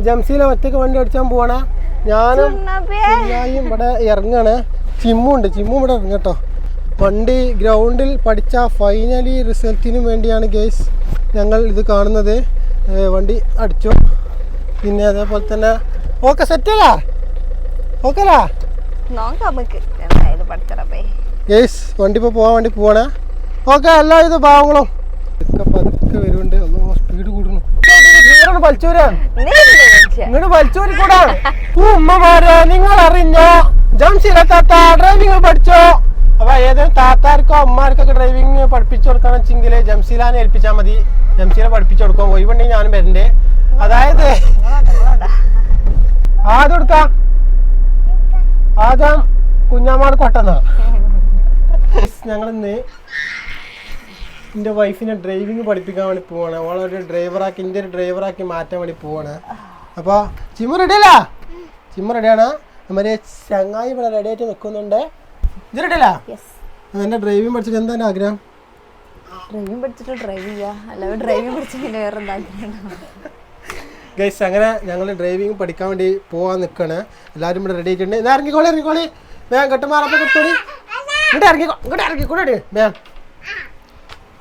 ജംസിയിലെ ഒറ്റയ്ക്ക് വണ്ടി അടിച്ചാൻ പോവാണ് ഞാനും കുഞ്ഞായും ഇവിടെ ഇറങ്ങാണ് ചിമ്മുണ്ട് ചിമ്മും ഇവിടെ ഇറങ്ങട്ടോ വണ്ടി ഗ്രൗണ്ടിൽ പഠിച്ച ഫൈനലി റിസൾട്ടിന് വേണ്ടിയാണ് ഗേസ് ഞങ്ങൾ ഇത് കാണുന്നത് വണ്ടി അടിച്ചു പിന്നെ അതേപോലെ തന്നെ ഓക്കെ സെറ്റ് ഓക്കെലാ ഓക്കെ ഗെയ്സ് ഗേസ് വണ്ടി ഇപ്പോൾ പോകാൻ വേണ്ടി പോവാണ് ഓക്കെ എല്ലാ ഇത് ഭാവങ്ങളും പതുക്കെ പതുക്കെ വരുന്നുണ്ട് ഒന്ന് സ്പീഡ് കൂടുന്നു വലിച്ചൂരാണ് ഇങ്ങോട്ട് വലിച്ചൂരി കൂടാ ഉമ്മമാരെ നിങ്ങൾ അറിഞ്ഞോ ജംഷീല താത്ത ഡ്രൈവിംഗ് പഠിച്ചോ? അപ്പൊ ഏതെങ്കിലും താത്താർക്കോ അമ്മമാർക്കൊക്കെ ഡ്രൈവിംഗ് പഠിപ്പിച്ചു കൊടുക്കണം വെച്ചെങ്കിൽ ജംസീലാനെ ഏൽപ്പിച്ചാൽ മതി. ജംസീല പഠിപ്പിച്ചു കൊടുക്കും ഒഴിവുണ്ടെങ്കിൽ ഞാനും വരണ്ടേ. അതായത് ആദ്യം കൊടുക്കാം ആദ്യം കുഞ്ഞാമാട് കൊട്ടെന്നാ. ഞങ്ങൾ ഇന്ന് എന്റെ വൈഫിനെ ഡ്രൈവിംഗ് പഠിപ്പിക്കാൻ വേണ്ടി പോവാണ്. അവളൊരു ഡ്രൈവറാക്കി എന്റെ ഒരു ഡ്രൈവറാക്കി മാറ്റാൻ വേണ്ടി പോവാണ്. അപ്പോൾ ചിമ്മ റെഡിയല്ല ചിമ്മ റെഡിയാണ് നമ്മുടെ ചങ്ങായി ഇവിടെ റെഡി ആയിട്ട് നിൽക്കുന്നുണ്ട്. ഇത് റെഡിയല്ല എന്റെ ഡ്രൈവിംഗ് പഠിച്ചിട്ട് എന്താ ആഗ്രഹം? ഡ്രൈവിംഗ് പഠിച്ചിട്ട് ഡ്രൈവ് ചെയ്യാ. അല്ലാതെ ഡ്രൈവിംഗ് പഠിച്ചിട്ട് വേറെ ഗൈസ് അങ്ങനെ ഞങ്ങൾ ഡ്രൈവിംഗ് പഠിക്കാൻ വേണ്ടി പോകാൻ നിൽക്കുകയാണ് എല്ലാവരും ഇവിടെ റെഡി ആയിട്ടുണ്ട്. ഇതാ ഇറങ്ങിക്കോളി ഇറങ്ങിക്കോളി വേഗം കെട്ടുമാറപ്പം കൊടുത്തോളി ഇങ്ങോട്ട് ഇറങ്ങിക്കോ ഇങ്ങോട്ട് ഇറങ്ങിക്കൂടെ വേഗം.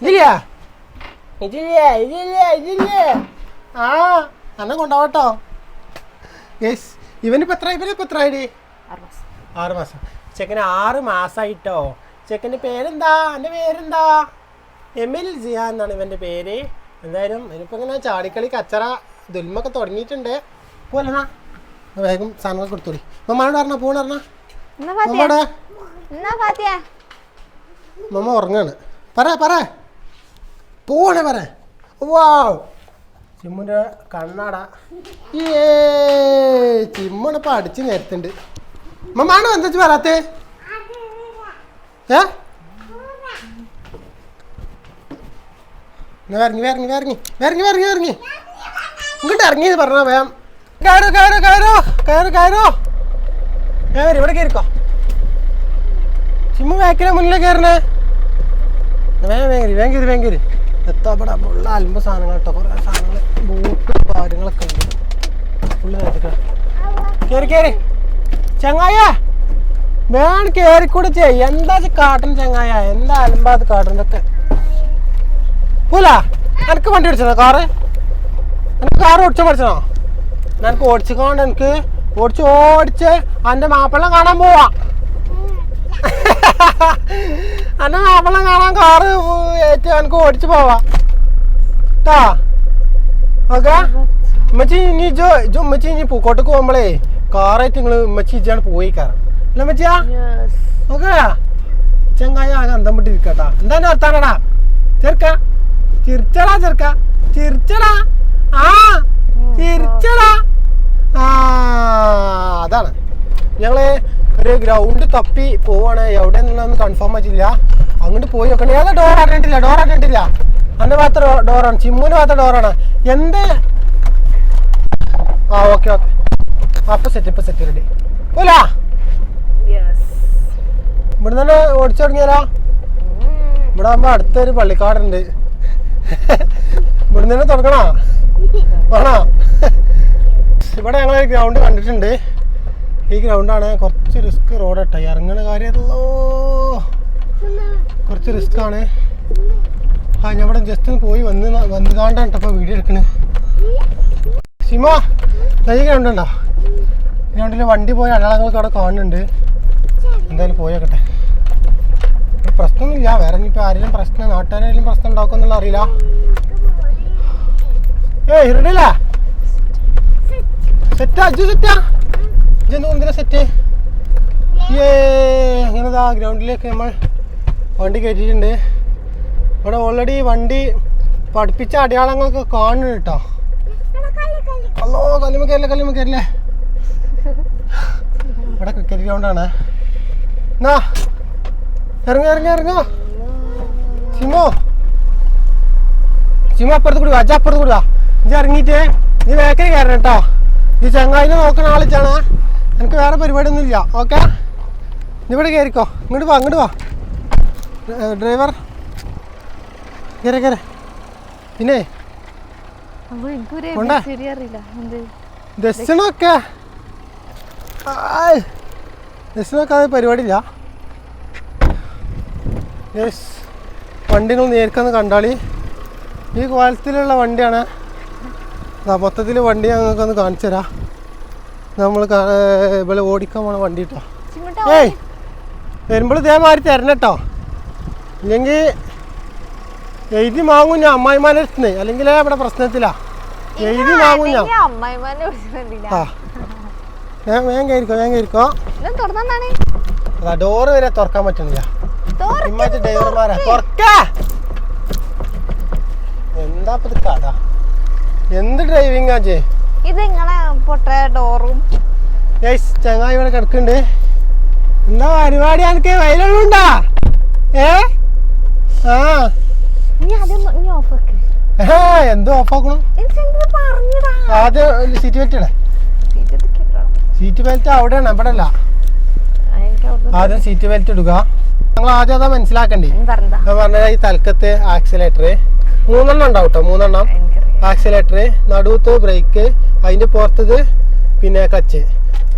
ഇതില്ല ഇതില്ല ഇതില്ല ഇതില്ല ആ. എന്നെ കൊണ്ടാവട്ടോ. യെസ് ഇവനിപ്പോൾ എത്ര ഇവനിപ്പോൾ എത്ര ആയിടി ആറ് മാസം. ചെക്കന് ആറ് മാസമായിട്ടോ ചെക്കന്റെ പേരെന്താ? എന്റെ പേരെന്താ? എമിൽ ജിയാ എന്നാണ് ഇവന്റെ പേര്. എന്തായാലും ഇനിയിപ്പോൾ ഇങ്ങനെ ചാടിക്കളി കച്ചറ ദുൽമൊക്കെ തുടങ്ങിയിട്ടുണ്ട്. പോലെന്നാ വേഗം സാധനങ്ങൾ കൊടുത്തോളി. മമ്മാനോട് പറഞ്ഞ പോണ പറഞ്ഞ. മമ്മ ഉറങ്ങാണ്. പറ പറ. പോണേ പറ. വാ. ചിമ്മുന്റെ കണ്ണാട. ഏ ചിമ്മണിപ്പോൾ അടിച്ച് നേരത്തുണ്ട് മമ്മാണോ എന്താ വരാത്തേ? ഏ? ഇറങ്ങി ഇറങ്ങി ഇറങ്ങി ഇറങ്ങി ഇറങ്ങി ഇറങ്ങി ഇങ്ങോട്ട് ഇറങ്ങി എന്ന് പറഞ്ഞാ വേം കയറോ കയറോ കയറോ കയറോ കയറോ. കയറി ഇവിടെ കയറിക്കോ. ചിമ്മു ബാക്കിലെ മുന്നിലെ കയറണേ. വേഗം വേഗം വേഗം കയറി. എത്താ ഫുള്ള് അൽമ്പ സാധനങ്ങൾ കേട്ടോ കുറേ സാധനങ്ങൾ ബൂട്ട് കാര്യങ്ങളൊക്കെ ഉണ്ട്. ഫുള്ള് കയറി കയറി ചങ്ങായ വേണം കയറിക്കൂടെ ചെയ്യ. എന്താ കാട്ടൻ ചങ്ങായ എന്താ അലമ്പാത് കാട്ടനൊക്കെ പോല എനിക്ക് വണ്ടി ഓടിച്ചോ കാറ്? എനിക്ക് കാറ് ഓടിച്ചു പഠിച്ചോ എനിക്ക് ഓടിച്ചുകൊണ്ട് എനിക്ക് ഓടിച്ച് ഓടിച്ച് അന്റെ മാപ്പിള കാണാൻ പോവാ. എന്റെ അവളെ കാണാൻ കാറ് ഏറ്റ് എനിക്ക് ഓടിച്ചു പോവാ. ട്ടാ. ഓക്കെ ഉമ്മച്ചി ഇനി ജോ ജോ ഉമ്മച്ചി ഇനി പൂക്കോട്ടക്ക് പോകുമ്പോഴേ കാറായിട്ട് നിങ്ങൾ ഉമ്മച്ചി ഇച്ചാണ് പോയി കയറാം അല്ല ഉമ്മച്ചിയാ? ഓക്കെ. ചെങ്ങായ ആകെ അന്തം വിട്ടിരിക്കട്ടാ എന്താ എന്റെ വർത്താനടാ? ചെറുക്ക ചിരിച്ചടാ ചെറുക്ക ചിരിച്ചടാ. ആ. ചിരിച്ചടാ. ആ അതാണ്. ഞങ്ങൾ ഒരു ഗ്രൗണ്ട് തപ്പി പോവാണ്. എവിടെ എന്നുള്ളതൊന്നും കൺഫേം ആയിട്ടില്ല. അങ്ങോട്ട് പോയി നോക്കണേ. ഏതാ ഡോർ ആട്ടിട്ടില്ല ഡോർ ആട്ടിട്ടില്ല അന്റെ മാത്രം ഡോറാണ് ചിമ്മുന് മാത്രം ഡോറാണ് എന്ത്? ആ ഓക്കെ ഓക്കെ അപ്പൊ സെറ്റ് ഇപ്പൊ സെറ്റ് റെഡി പോല ഇവിടെ തന്നെ ഓടിച്ചു തുടങ്ങിയാലോ ഇവിടെ ആകുമ്പോ അടുത്തൊരു പള്ളിക്കാടുണ്ട്. ഇവിടെ തന്നെ തുടങ്ങണോ? വേണോ? ഇവിടെ ഞങ്ങളൊരു ഗ്രൗണ്ട് കണ്ടിട്ടുണ്ട്. ഈ ഗ്രൗണ്ടാണ് കുറച്ച് റിസ്ക് റോഡ് കേട്ടോ ഇറങ്ങണ കാര്യമല്ലോ കുറച്ച് റിസ്ക് ആണ് ആ ഞാൻ ഇവിടെ ജസ്റ്റ് ഒന്ന് പോയി വന്ന് ന- വന്ന് കാണ്ടാണ് കേട്ടോ വീഡിയോ എടുക്കണേ. സിമ ഈ ഗ്രൗണ്ട് ഉണ്ടോ? ഗ്രൗണ്ടിൽ വണ്ടി പോയ അടയാളങ്ങളൊക്കെ അവിടെ കാണുന്നുണ്ട്. എന്തായാലും പോയേക്കട്ടെ പ്രശ്നമൊന്നുമില്ല. വേറെ ഇനിയിപ്പോൾ ആരെങ്കിലും പ്രശ്നം നാട്ടുകാരെങ്കിലും പ്രശ്നം ഉണ്ടാക്കുമെന്നുള്ള അറിയില്ല. ഏയ് ഇരുടില്ല സെറ്റാ അജു സെറ്റാ ഇജെന്ത് എന്തിനാ സെറ്റ് ഏ അങ്ങനെതാ ഗ്രൗണ്ടിലേക്ക് നമ്മൾ വണ്ടി കയറ്റിയിട്ടുണ്ട് ഇവിടെ ഓൾറെഡി വണ്ടി പഠിപ്പിച്ച അടയാളങ്ങൾക്ക് കാണുന്നു കേട്ടോ അല്ലോ കല്ലുമ കയറില്ല കല്ലുമ കയറില്ലേ ഇവിടെ ക്രിക്കറ്റ് ഗ്രൗണ്ടാണ് എന്നാ ഇറങ്ങ ഇറങ്ങ ഇറങ്ങ. സിമോ സിമോ അപ്പുറത്ത് കൂടി വാ അച്ഛ അപ്പുറത്ത് കൂടി വാ ഇറങ്ങിയിട്ട് നീ വേക്കറി കയറണം കേട്ടോ നീ ചങ്ങായിനെ നോക്കണ ആളിച്ചാണ്. എനിക്ക് വേറെ പരിപാടിയൊന്നും ഇല്ല ഓക്കെ ഇവിടെ കയറിക്കോ. ഇങ്ങോട്ട് വാ ഇങ്ങോട്ട് വാ. ഡ്ര- ഡ്രൈവർ കയറി കയറി. പിന്നെ? ദർശനമൊക്കെ ദർശനമൊക്കെ അത് പരിപാടിയില്ല. യെസ് വണ്ടികൾ നേരിക്കുന്ന കണ്ടാളി. ഈ കോലത്തിലുള്ള വണ്ടിയാണ്. മൊത്തത്തിൽ വണ്ടി ഞങ്ങൾക്കൊന്ന് കാണിച്ചു തരാം നമ്മൾ ഇവിടെ ഓടിക്കാൻ പോണ വണ്ടി കേട്ടോ ഏയ് വരുമ്പോൾ ഇതേമാതിരി തരണം കേട്ടോ ഇല്ലെങ്കിൽ എഴുതി വാങ്ങും ഞാൻ അമ്മായിമാരെ അടുത്തുനിന്ന് അല്ലെങ്കിൽ ഇവിടെ പ്രശ്നത്തിലാ. എഴുതി വാങ്ങും ഞാൻ. ആ. ഞാൻ വേഗം കയറിക്കോ വേഗം കയറിക്കോ. ഇത് അതാ ഡോറ് വരെ തുറക്കാൻ പറ്റുന്നില്ല ഇമ്മത്തെ ഡ്രൈവർമാരാ. തുറക്ക. എന്താ ഇപ്പൊ ഇത് കഥ? എന്ത് ഡ്രൈവിംഗ് ആജേ ഇത് നിങ്ങളെ പൊട്ട ഡോറും ചങ്ങായി ഇവിടെ കിടക്കുന്നുണ്ട്. എന്താ പരിപാടി? എനിക്ക് വയലുണ്ടാ ഏ? ആ. ഓഫ് ആദ്യം സീറ്റ് ബെൽറ്റ് ഇടേ. സീറ്റ് ബെൽറ്റ് അവിടെയാണ് ഇവിടെ അല്ല ആ, എനിക്ക് ആദ്യം സീറ്റ് ബെൽറ്റ് എടുക്കുക ഞങ്ങൾ ആദ്യം അതാ മനസ്സിലാക്കണ്ടേ? ഞാൻ പറഞ്ഞ ഈ തലക്കത്തെ ആക്സിലേറ്റർ മൂന്നെണ്ണം ഉണ്ടാവും കേട്ടോ മൂന്നെണ്ണം. ആക്സിലേറ്റർ നടുവത്ത് ബ്രേക്ക് അതിന്റെ പുറത്തത് പിന്നെ ക്ലച്ച്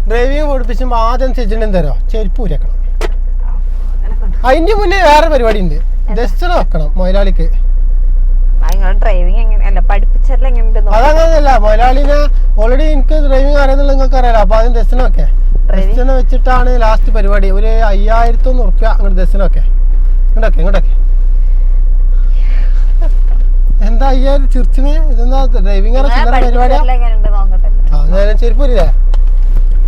ഡ്രൈവിംഗ് പഠിപ്പിച്ചുമ്പോൾ ആദ്യം ചെയ്തിട്ടുണ്ടെന്ന് തരാം ചെരുപ്പ് ഊരക്കണം അതിന്റെ മുന്നേ വേറെ പരിപാടി ഉണ്ട് ജസ്റ്റ് വെക്കണം മുതലാളിക്ക് അതങ്ങനല്ല മൊയലാളിനെ മുതലാളിനെ ഓൾറെഡി എനിക്ക് ഡ്രൈവിംഗ് അറിയുന്നുള്ള നിങ്ങൾക്ക് അറിയാലോ അപ്പൊ ആദ്യം Driving? ദർശനം വെച്ചിട്ടാണ് ലാസ്റ്റ് പരിപാടി. ഒരു അയ്യായിരത്തൊന്ന് ഉറുപ്പ്യ അങ്ങോട്ട് ദർശനമൊക്കെ ഇങ്ങോട്ടൊക്കെ ഇങ്ങോട്ടൊക്കെ എന്താ അയ്യായിരം ചിരിച്ചിന്? ഇതെന്താ ഡ്രൈവിംഗ് പരിപാടിയാ? ചെരുപ്പൂരില്ലേ?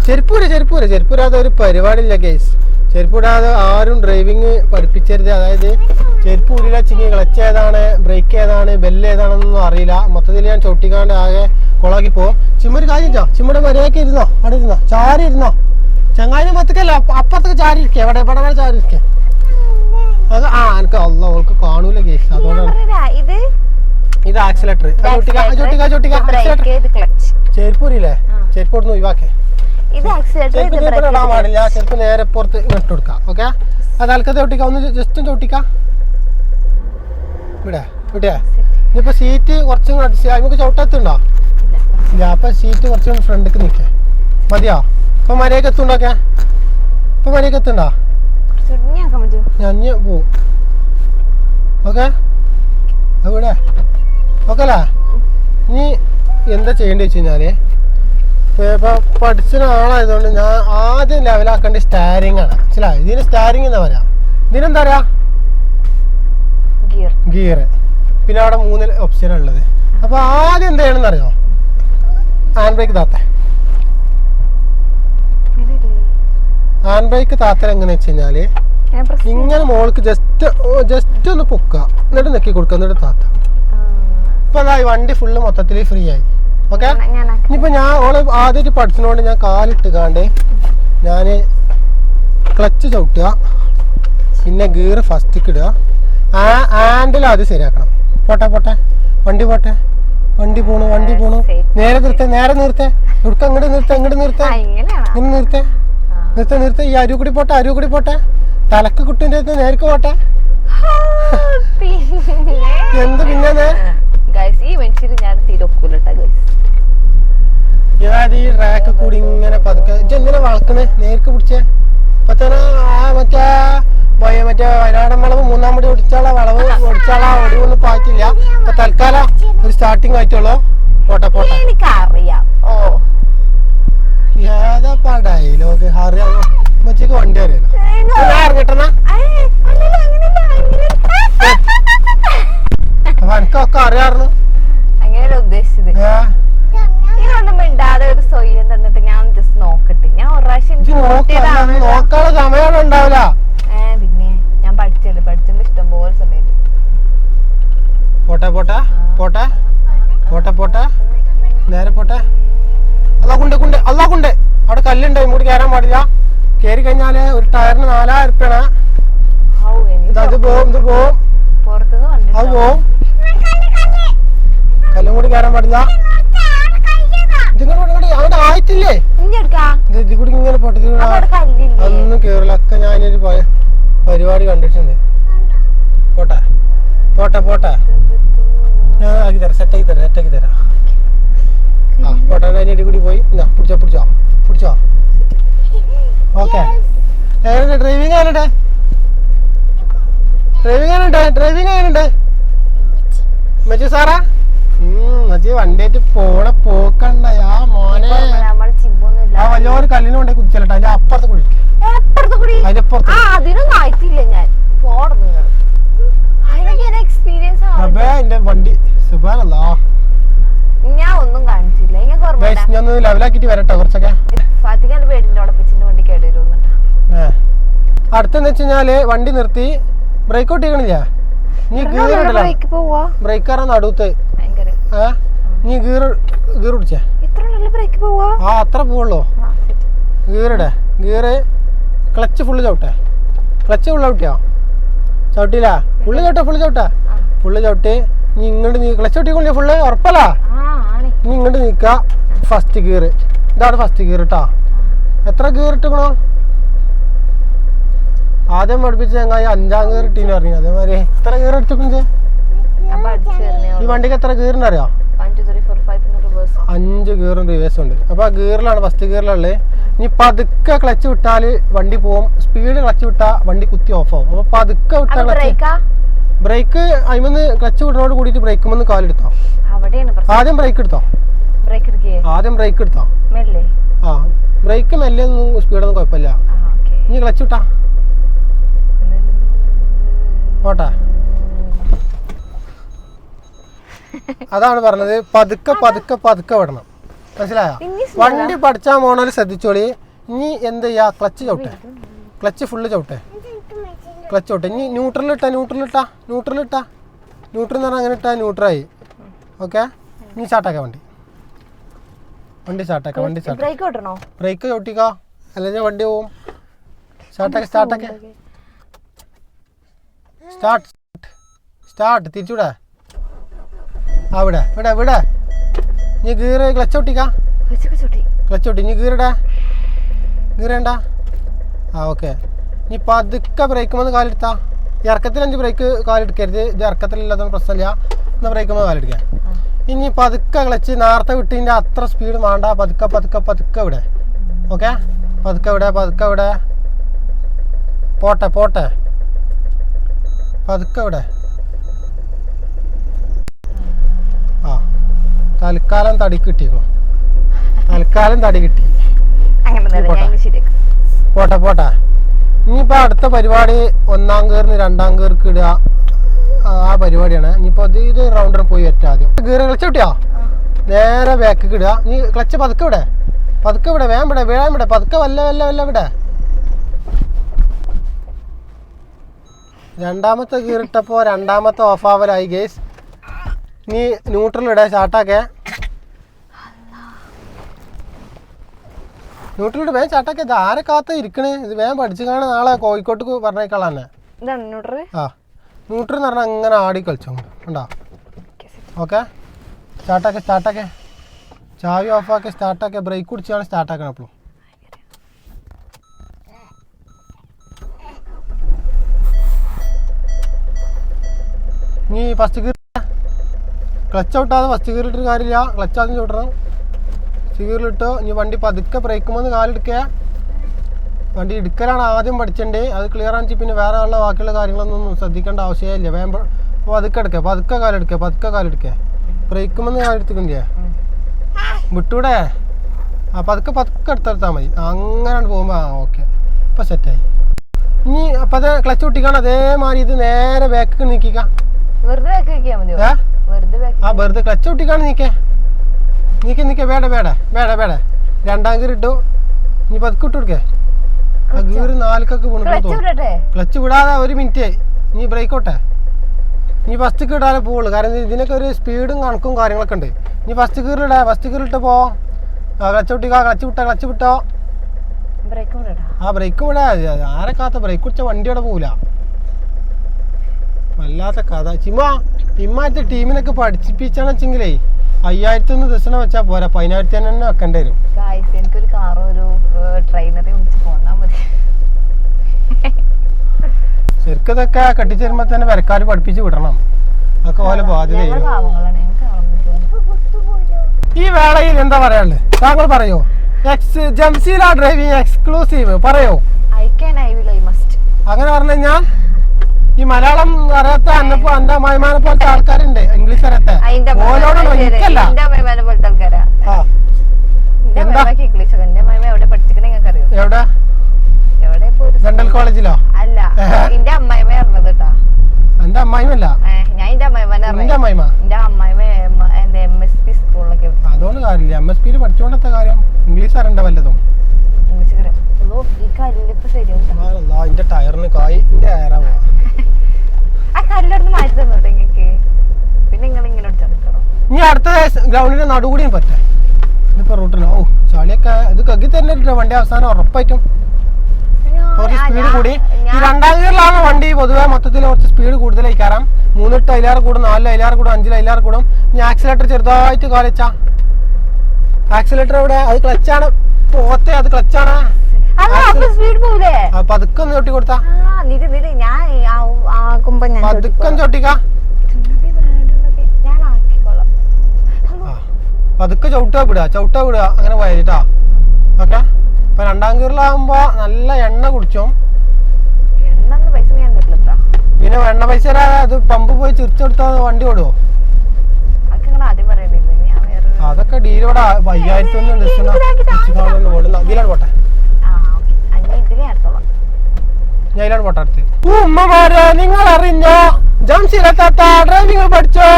ചെരുപ്പൂര് ചെരുപ്പൂര് ചെരുപ്പൂരാതെ ഒരു പരിപാടിയില്ല കേസ് ചെരുപ്പൂടാതെ ആരും ഡ്രൈവിംഗ് പഠിപ്പിച്ചരുത്. അതായത് ചെരുപ്പൂരില്ല ചിങ്ങി ക്ലച്ച് ഏതാണ് ബ്രേക്ക് ഏതാണ് ബെല്ല് ഏതാണെന്നൊന്നും അറിയില്ല. മൊത്തത്തിൽ ഞാൻ ചൊട്ടിക്കാണ്ട് ആകെ കൊളാക്കി പോകും ചിമ്മൊരു കാര്യം ചോ ചിമ്മയുടെ മര്യാദയ്ക്ക് ഇരുന്നോ? അവിടെ ഇരുന്നോ? ചാരി ഇരുന്നോ? ചങ്ങാതി മത്തക്കല്ല അപ്പുറത്തേക്ക് ചാരി ഇരിക്കേ. എവിടെ എവിടെ ചാരി ഇരിക്കേ? അത് ആ എനിക്ക് അല്ല അവൾക്ക് കാണൂല കേസ് അതുകൊണ്ടാണ്. ഇത് ഇത് ആക്സിലേറ്റർ ചൊട്ടിക്ക ചൊട്ടിക്ക ചൊട്ടിക്ക. ചെരുപ്പൂരില്ലേ ആ. ചെരുപ്പ് ഇവിടുന്ന് ഒഴിവാക്കേ ചെരുപ്പ് ചെരുപ്പ് ഇടാൻ പാടില്ല. ചെരുപ്പ് നേരെ പുറത്ത് ഇട്ട് കൊടുക്കാം ഓക്കെ? അത് അൽക്കത്തെ ഒട്ടിക്ക. ഒന്ന് ജസ്റ്റ് ചവിട്ടിക്ക ഇവിടെ ഇവിടെ. ഇനിയിപ്പോ സീറ്റ് കുറച്ചും ചെയ്യാം. നമുക്ക് ചവിട്ടത്തുണ്ടോ ഇല്ല. അപ്പൊ സീറ്റ് കുറച്ചും ഫ്രണ്ടിക്ക് നിൽക്കേ മതിയോ? ഇപ്പൊ മരയൊക്കെ എത്തുണ്ടോക്കെ ഇപ്പൊ മരയൊക്കെ എത്തുണ്ടോ? ഞാൻ പോവും. ഓക്കെ? അവിടെ ഓക്കെ അല്ലേ ഇനി എന്താ ചെയ്യേണ്ടി വെച്ച് കഴിഞ്ഞാൽ? ഇപ്പൊ പഠിച്ച ആളായതുകൊണ്ട് ഞാൻ ആദ്യം ലെവലാക്കേണ്ട സ്റ്റാരിങ് ആണ്. മനസ്സിലായി? ഇതിന് സ്റ്റാരിങ് എന്നാ പറയാ? ഇതിനെന്താ പറയാ? ഗിയർ പിന്നെ അവിടെ മൂന്ന് ഓപ്ഷൻ ഉള്ളത്. അപ്പൊ ആദ്യം എന്ത് ചെയ്യണമെന്ന് അറിയോ ഹാൻഡ് ബ്രേക്ക് താത്ത. ഹാൻഡ് ബ്രേക്ക് താത്തൽ എങ്ങനെ വെച്ച് കഴിഞ്ഞാൽ ഇങ്ങനെ മോൾക്ക് ജസ്റ്റ് ജസ്റ്റ് ഒന്ന് പൊക്കുക. എന്നിട്ട് നെക്കി കൊടുക്കുക. എന്നിട്ട് താത്ത. ഇപ്പൊ അതാ ഈ വണ്ടി ഫുള്ള് മൊത്തത്തിൽ ഫ്രീ ആയി ഓക്കെ ഇനിയിപ്പോ ഞാൻ ഓൾ ആദ്യമായിട്ട് പഠിച്ചതുകൊണ്ട് ഞാൻ കാലിട്ട് കാണ്ട് ഞാൻ ക്ലച്ച് ചവിട്ടുക. പിന്നെ ഗീർ ഫസ്റ്റ് ഇടുക. ആ ഹാൻഡിൽ ആദ്യം ശരിയാക്കണം. പോട്ടെ പോട്ടെ. വണ്ടി പോട്ടെ. വണ്ടി പോണു വണ്ടി പോണു. നേരെ നിർത്തെ നേരെ നിർത്തെ. ഇവിടുക്ക് അങ്ങോട്ട് നിർത്തെ അങ്ങോട്ട് നിർത്തെ. ഇങ്ങനെ നിർത്തെ. നിർത്തെ നിർത്തെ. ഈ അരു കൂടി പോട്ടെ അരു കൂടി പോട്ടെ. തലക്ക് കുട്ടിന്റെ അടുത്ത് നേർക്ക് പോട്ടെ. എന്ത് പിന്നെ ഗൈസ് ഈ മനുഷ്യര് ഞാൻ തിരക്കൂലട്ടാ ഗൈസ് അതായത് ഈ റാക്ക് കൂടി ഇങ്ങനെ പതുക്കെ ഇജ്ജ് വളക്കണേ നേർക്ക് പിടിച്ചേ. ഇപ്പൊ തന്നെ ആ മറ്റേ ഭയ മറ്റേ വയനാടൻ വളവ് മൂന്നാം പടി ഒടിച്ചാളാ വളവ് ഒടിച്ചാളാ ഒടിവൊന്നും പാറ്റില്ല. അപ്പൊ തൽക്കാലം ഒരു സ്റ്റാർട്ടിങ് ആയിട്ടുള്ളൂ. പോട്ടെ പോട്ടെ. എനിക്കറിയാം. ഓ. ഏതാ ഡയലോഗ് അറിയാം മച്ചക്ക് വണ്ടി അറിയാലോ ഞാൻ ഇറങ്ങട്ടെന്നാ എനിക്കൊക്കെ അറിയാറുന്നു അങ്ങനെയല്ല ഉദ്ദേശിച്ചത്. ഇതൊന്നും മിണ്ടാതെ ഒരു സ്വയം തന്നിട്ട് ഞാൻ ജസ്റ്റ് നോക്കട്ടെ ഞാൻ ഒരു പ്രാവശ്യം എനിക്ക് നോക്കിയതാണ് നോക്കാനുള്ള സമയം ഉണ്ടാവില്ല ഏ പിന്നെ ഞാൻ പഠിച്ചല്ലേ പഠിച്ചതിന്റെ ഇഷ്ടം പോലെ സമയത്ത് പോട്ടെ പോട്ടെ പോട്ടെ പോട്ടെ പോട്ടെ നേരെ പോട്ടെ അല്ലാ കുണ്ട് കുണ്ട് അല്ലാ കുണ്ട് അവിടെ കല്ലുണ്ട് ഇങ്ങോട്ട് കയറാൻ പാടില്ല കയറി കഴിഞ്ഞാൽ ഒരു ടയറിന് നാലായിരം ഉറുപ്പ്യാണ് ഹൗ ഇത് അത് എനിക്ക് പോവും ഇത് പോവും പുറത്തുനിന്ന് അത് കണ്ടിട്ടോ പോവും കല്ലും കൂടി കയറാൻ പാടില്ല ഇതിങ്ങോട്ട് ഇങ്ങോട്ട് അവിടെ ആയിട്ടില്ലേ ഇഞ്ഞി എടുക്കാ ഇത് ഇതിൽ കൂടി ഇങ്ങനെ പോട്ടെ ഇതിൽ കൂടി അപ്പൊ അവിടെ കല്ലില്ലേ അതൊന്നും കേറില്ല ഒക്കെ ഞാനൊരു പ- പരിപാടി കണ്ടിട്ടുണ്ട് പോട്ടെ പോട്ടെ പോട്ടെ ഞാൻ ആക്കി തരാം സെറ്റാക്കി തരാം സെറ്റാക്കി തരാം ആ പോട്ടെ അതിന്റെ കൂടി പോയി ഓക്കെ എങ്ങനെയുണ്ട് ഡ്രൈവിംഗ് എങ്ങനെയുണ്ട് ഡ്രൈവിംഗ് എങ്ങനെയുണ്ട് ഡ്രൈവിംഗ് എങ്ങനെയുണ്ട് മച്ചി സാറാ മച്ചി വണ്ടിയായിട്ട് പോണ മോനെ. നമ്മൾ ചിമ്പൊന്നും ഇല്ല ആ വലിയൊരു കല്ലിന് കൊണ്ടേ കുതിച്ചല്ലട്ടോ അതിന്റെ അപ്പുറത്ത് കുടി അതിന്റെ അപ്പുറത്ത്. ആ ഞാൻ. എന്റെ വണ്ടി സുബാനല്ലോ ഞാൻ ഒന്നും കാണിച്ചില്ല. ഞാൻ ഒന്ന് ലെവലാക്കിട്ട് വരട്ടെ കുറച്ചൊക്കെ. അടുത്തെന്ന് വെച്ചാൽ വണ്ടി നിർത്തി. ബ്രേക്ക് ഔട്ട് നീ ഗീർ ഇടല ബ്രേക്ക് കാരണം നടുത്ത്. നീ ഗീർ ഗീർ പിടിച്ചേ ആ അത്ര പോവുള്ളൂ. ഗീറിടെ ഗീറ് ക്ലച്ച് ഫുള്ള് ചവിട്ടെ. ക്ലച്ച് ഫുള്ള് ചവിട്ടിയോ? ചവിട്ടിയില്ല. ഫുള്ള് ചവിട്ടെ ഫുള്ള് ചവിട്ടെ. ഫുള്ള് ചവിട്ടി. നീ ഇങ്ങോട്ട് നീ ക്ലച്ച് ചവിട്ടിക്കൊള്ളി ഫുള്ള് ഉറപ്പല്ല? നീ ഇങ്ങോട്ട് നീക്ക. ഫസ്റ്റ് ഗിയർ ഇതാണ് ഫസ്റ്റ് ഗീർ കേട്ടോ എത്ര ഗീർ ഇട്ടുക്കണോ? ആദ്യം പഠിപ്പിച്ച ഞങ്ങൾ അഞ്ചാം ഗീർ ഇട്ടീന്ന് പറഞ്ഞു. അതേമാതിരി എത്ര ഗീർ തരുന്നേ ഈ വണ്ടിക്ക് എത്ര ഗിയറിന് അറിയോ അഞ്ച് ഗീറും റിവേഴ്സും ഉണ്ട്. അപ്പൊ ആ ഗീറിലാണ് ഫസ്റ്റ് ഗീറിലുള്ളത് ഇനി പതുക്കെ ക്ലച്ച് വിട്ടാൽ വണ്ടി പോവും. സ്പീഡ് ക്ലച്ച് വിട്ടാ വണ്ടി കുത്തി ഓഫ് ആവും. അപ്പൊ പതുക്കെ വിട്ടാ ക്ലച്ച് ബ്രേക്കാ അതിമെന്ന് ക്ലച്ച് വിടുന്നതോട് കൂടിയിട്ട് ബ്രേക്കുമെന്ന് കാലെടുത്തോ. ആദ്യം ബ്രേക്ക് എടുത്തോ? ആദ്യം ബ്രേക്ക് എടുത്തോ? ആ ബ്രേക്ക് മെല്ലെ ഒന്നും സ്പീഡൊന്നും കുഴപ്പമില്ല ഇനി ക്ലച്ച് വിട്ടാ? പോട്ടെ. അതാണ് പറഞ്ഞത്. പതുക്കെ പതുക്കെ പതുക്കെ വിടണം. മനസ്സിലായോ? വണ്ടി പഠിച്ചാൽ പോണാൽ ശ്രദ്ധിച്ചോളി. ഇനി എന്ത് ചെയ്യാ? ക്ലച്ച് ചവിട്ടെ. ക്ലച്ച് ഫുള്ള് ചവിട്ടെ. ക്ലച്ച് ചവിട്ടെ. ഇനി ന്യൂട്രലിട്ടാ ന്യൂട്രലിട്ടാ ന്യൂട്രലിട്ടാ ന്യൂട്രൽ എന്ന് പറഞ്ഞാൽ അങ്ങനെ ഇട്ടാ ന്യൂട്രായി ഓക്കെ? ഇനി സ്റ്റാർട്ടാക്കാം വണ്ടി. വണ്ടി സ്റ്റാർട്ടാക്കാം വണ്ടി ബ്രേക്ക് ചവിട്ടിക്കോ? അല്ലെങ്കിൽ വണ്ടി പോവും. സ്റ്റാർട്ടാക്കി സ്റ്റാർട്ടാക്കി. Start start. തിരിച്ചൂടെ ആ ഇവിടെ ഇവിടെ ഇവിടെ നീ ഗീറ് ക്ലച്ച് ഒട്ടിക്കാ ക്ലച്ച് ഒട്ടി നീ ഗീറിടാ ഗീറേണ്ട ആ ഓക്കെ നീ പതുക്കെ ബ്രേക്ക് വന്ന് കാലെടുത്താ. ഇറക്കത്തിൽ അഞ്ച് ബ്രേക്ക് കാലെടുക്കരുത്. ഇത് ഇറക്കത്തിലില്ലാത്ത പ്രശ്നമില്ല എന്നാൽ ബ്രേക്ക് വന്ന് കാലെടുക്കുക. ഇനി പതുക്കെ ക്ലച്ച് നേരത്തെ വിട്ടിന്റെ അത്ര സ്പീഡ് വേണ്ട പതുക്കെ പതുക്കെ പതുക്കെ ഇവിടെ ഓക്കെ പതുക്കെ ഇവിടെ പതുക്കെ ഇവിടെ പോട്ടെ പോട്ടെ. പതുക്കെ ഇവിടെ ആ തൽക്കാലം തടി കിട്ടിയോ തൽക്കാലം തടി കിട്ടി. പോട്ടെ. പോട്ടെ ഇനിയിപ്പോൾ അടുത്ത പരിപാടി ഒന്നാം കയറിന് രണ്ടാം കയർക്ക് ഇടുക ആ പരിപാടിയാണ്. ഇനിയിപ്പോൾ ഇത് ഇത് റൗണ്ടർ പോയി ഒറ്റ ആദ്യം. ഗീറ് ക്ലച്ച് കിട്ടിയോ? നേരെ ബാക്ക് ഇടുക. നീ ക്ലച്ച് പതുക്കെ ഇവിടെ പതുക്കെ ഇവിടെ വേം ഇവിടെ വേഗം ഇവിടെ പതുക്കെ വല്ല വല്ല വല്ല ഇവിടെ രണ്ടാമത്തെ ഗീറിട്ടപ്പോൾ രണ്ടാമത്തെ ഓഫ് ആവലായി ഗേസ് നീ ന്യൂട്രൽ ഇടേ ന്യൂട്രൽ ഇട വേഗം ചാട്ടാക്കെ ഇത് ആരെ കാത്ത ഇരിക്കണേ? ഇത് വേഗം പഠിച്ചു കാണാൻ നാളെ കോഴിക്കോട്ട് പറഞ്ഞേക്കളാന്നെ. ഇതാണ് ന്യൂട്രൽ ആ. ന്യൂട്രൽ എന്ന് പറഞ്ഞാൽ അങ്ങനെ ആടി കളിച്ചോ. ഉണ്ടോ ഓക്കെ സ്റ്റാർട്ടാക്കെ സ്റ്റാർട്ടാക്കെ ചാവി ഓഫാക്കി സ്റ്റാർട്ടാക്കെ ബ്രേക്ക് കുടിച്ചാണ് സ്റ്റാർട്ടാക്കണം അപ്പോഴും നീ ഫസ്റ്റ് ക്ലച്ച് ഔട്ടാതെ ഫസ്റ്റ് ഗിയർ ഇട്ടിട്ട് കാര്യമില്ല. ക്ലച്ച് ആദ്യം ചവിട്ടണം. ഇട്ടോ ഇനി വണ്ടി പതുക്കെ ബ്രേക്ക് വന്ന് കാലെടുക്കുക. വണ്ടി എടുക്കലാണ് ആദ്യം പഠിച്ചേണ്ടത്. അത് ക്ലിയർ ആണെന്ന് പിന്നെ വേറെ ഉള്ള ബാക്കിയുള്ള കാര്യങ്ങളൊന്നും ശ്രദ്ധിക്കേണ്ട ആവശ്യമില്ല. വേഗം അപ്പോൾ പതുക്കെ എടുക്കുക. പതുക്കെ കാലെടുക്കുക. പതുക്കെ കാലെടുക്കുക. ബ്രേക്ക് വന്ന് കാലെടുത്തിക്കണ്ടേ വിട്ടൂടെ? ആ പതുക്കെ പതുക്കെ എടുത്തെടുത്താൽ മതി. അങ്ങനെ പോകുമ്പോൾ ആ ഓക്കെ ഇപ്പം സെറ്റായി ഇനി അപ്പം അത് ക്ലച്ച് പൊട്ടിക്കണം അതേമാതിരി ഇത് നേരെ ബാക്ക് നീക്കിക്കാം. വെറുതെ ആ വെറുതെ ക്ലച്ച് ഒട്ടിക്കാണ് നീക്കേ. നീക്കെ നീക്കെ വേട വേട വേട വേട. രണ്ടാം ഗീർ ഇട്ടു. നീ പതുക്കെ ഇട്ട് കൊടുക്കേ. ആ ഗീർ നാൽക്കൊക്കെ വീണിട്ട് ക്ലച്ച് വിടാതെ ഒരു മിനിറ്റ്. നീ ബ്രേക്ക് ഓട്ടെ നീ ഫസ്റ്റ് ഇടാതെ പോവുള്ളൂ. കാരണം ഇതിനൊക്കെ ഒരു സ്പീഡും കണക്കും കാര്യങ്ങളൊക്കെ ഉണ്ട്. നീ ഫസ്റ്റ് ഗീറിലിടാ ഫസ്റ്റ് ഗീറിലിട്ട് പോ. ആ ക്ലച്ച് വിട്ടിക്കാ ക്ലച്ച് വിട്ടോ ക്ലച്ച് വിട്ടോ. ആ ബ്രേക്ക് വിടാ. ആരെ കാത്ത ബ്രേക്ക് കുടിച്ച വണ്ടി അവിടെ പോവില്ല വല്ലാത്ത കഥ. ചിമ്മ ഇമ്മാറ്റ ടീമിനൊക്കെ പഠിപ്പിച്ചാണ് വെച്ചെങ്കിലേ അയ്യായിരത്തി ഒന്ന് ദിവസം വെച്ചാൽ പോരാ. പതിനായിരത്തി തന്നെ വെക്കേണ്ടി വരും. എനിക്കൊരു കാറോ ഒരു ട്രെയിനറെ വിളിച്ച് പോന്നാ മതി. ശരിക്കും ഇതൊക്കെ കെട്ടിച്ചേരുമ്പോൾ തന്നെ വരക്കാർ പഠിപ്പിച്ച് വിടണം. അതൊക്കെ പോലെ ബാധ്യത ഈ വേളയിൽ എന്താ പറയാനുള്ളത് താങ്കൾ പറയോ? എക്സ് ജംസീല ഡ്രൈവിംഗ് എക്സ്ക്ലൂസീവ് പറയോ? അങ്ങനെ പറഞ്ഞു കഴിഞ്ഞാൽ ഈ മലയാളം അറിയാത്ത അന്നപ്പോ എന്റെ അമ്മായിമാനെ പോലത്തെ ആൾക്കാരുണ്ട് ഇംഗ്ലീഷ് അറിയാത്ത. എനിക്കല്ല എന്റെ എവിടെ സെൻട്രൽ കോളേജിലോ? അല്ല എന്റെ അമ്മായിമ അറിഞ്ഞത് കേട്ടാ. എന്റെ അമ്മായിമല്ല? ഞാൻ എന്റെ അമ്മായിമനെ എന്റെ അമ്മായിമ? എന്റെ അമ്മായിമ എം എസ് പി സ്കൂളിലൊക്കെ അതുകൊണ്ട് കാര്യമില്ല. എം എസ് പിയിൽ പഠിച്ചുകൊണ്ടത്തെ കാര്യം ഇംഗ്ലീഷ് അറിയണ്ട വല്ലതും. ടയറിന് കായ് ഇനി അടുത്ത ഗ്രൗണ്ടിന്റെ നടുകൂടിയും പറ്റേ. ഇതിപ്പോ റൂട്ടിന് ഓ ചളിയൊക്കെ ഇത് കക്കി തന്നെ വണ്ടി അവസാനം ഉറപ്പായിട്ടും. കുറച്ച് സ്പീഡ് കൂടി. ഈ രണ്ടാം ഗിയറിലാണ് വണ്ടി പൊതുവെ മൊത്തത്തിൽ കുറച്ച് സ്പീഡ് കൂടുതലായി. കയറാം മൂന്നെട്ട് അതിലാറ് കൂടും നാലിൽ അതിലാറ് കൂടും അഞ്ചിൽ അതിലാറ് കൂടും. ഇനി ആക്സിലേറ്റർ ചെറുതായിട്ട് കാലിച്ച. ആക്സിലേറ്റർ ഇവിടെ അത് ക്ലച്ചാണ് പോത്തെ അത് ക്ലച്ചാണ് പതുക്കെ ഒന്ന് കൊടുത്താ. പതുക്കെ ആ. പതുക്കെ ചവിട്ടാ വിടുക ചവിട്ടാ വിടുക അങ്ങനെ പോയാ ഓക്കെ? അപ്പൊ രണ്ടാം കീറിലാകുമ്പോ നല്ല എണ്ണ കുടിച്ചോ. പിന്നെ എണ്ണ പൈസ അത് പമ്പ് പോയി ചിരിച്ചെടുത്താൽ വണ്ടി ഓടുവോ? ആദ്യം അതൊക്കെ ഡീലോടെ അയ്യായിരത്തി ഒന്ന് ഡിസ്കൗണ്ട് ഓടുന്ന ഇതിലാണ് പോട്ടെ. ഇതിലാണ് പോട്ടെ അടുത്ത്. ഉമ്മമാരെ നിങ്ങൾ അറിഞ്ഞോ ജംസിലെ താത്ത ഡ്രൈവിംഗ് പഠിച്ചോ?